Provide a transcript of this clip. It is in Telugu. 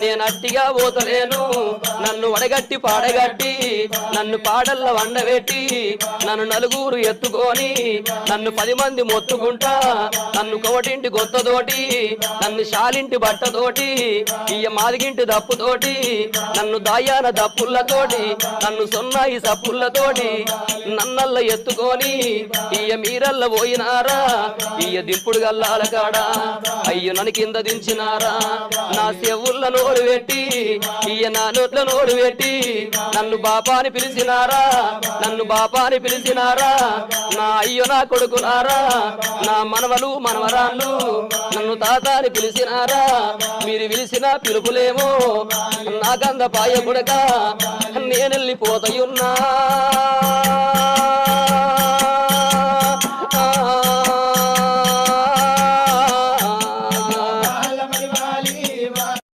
నేను అట్టిగా పోతలేను. నన్ను వడగట్టి పాడగట్టి నన్ను పాడల్ల వండబెట్టి నన్ను నలుగురు ఎత్తుకొని నన్ను పది మంది మొత్తుకుంటా నన్ను కోటింటి గొత్తతోటి నన్ను శాలింటి బట్టతోటి ఇయ్య మాదిగింటి దప్పుతోటి నన్ను దాయాన దప్పులతోటి నన్ను సొన్నాయి సప్పులతోటి నన్నల్ల ఎత్తుకొని ఇయ్య మీరల్ల పోయినారా ఇయ్య దింపుడు గల్లాల కాడా అయ్యో నన్ను కింద దించినారా? నా సెవుళ్ళ నోరు పెట్టి ఇయ్య నా నోట్ల నోరు పెట్టి నన్ను బాపాని పిలిచినారా? నన్ను బాపాని పిలిచినారా? నా అయ్యో నా కొడుకులారా నా మనవలు మనవరాళ్ళు నన్ను తాత అని పిలిచినారా? మీరు పిలిచిన పిలుపులేమో నా గంగ పాయ కొడక నేనెళ్ళిపోతయున్నా.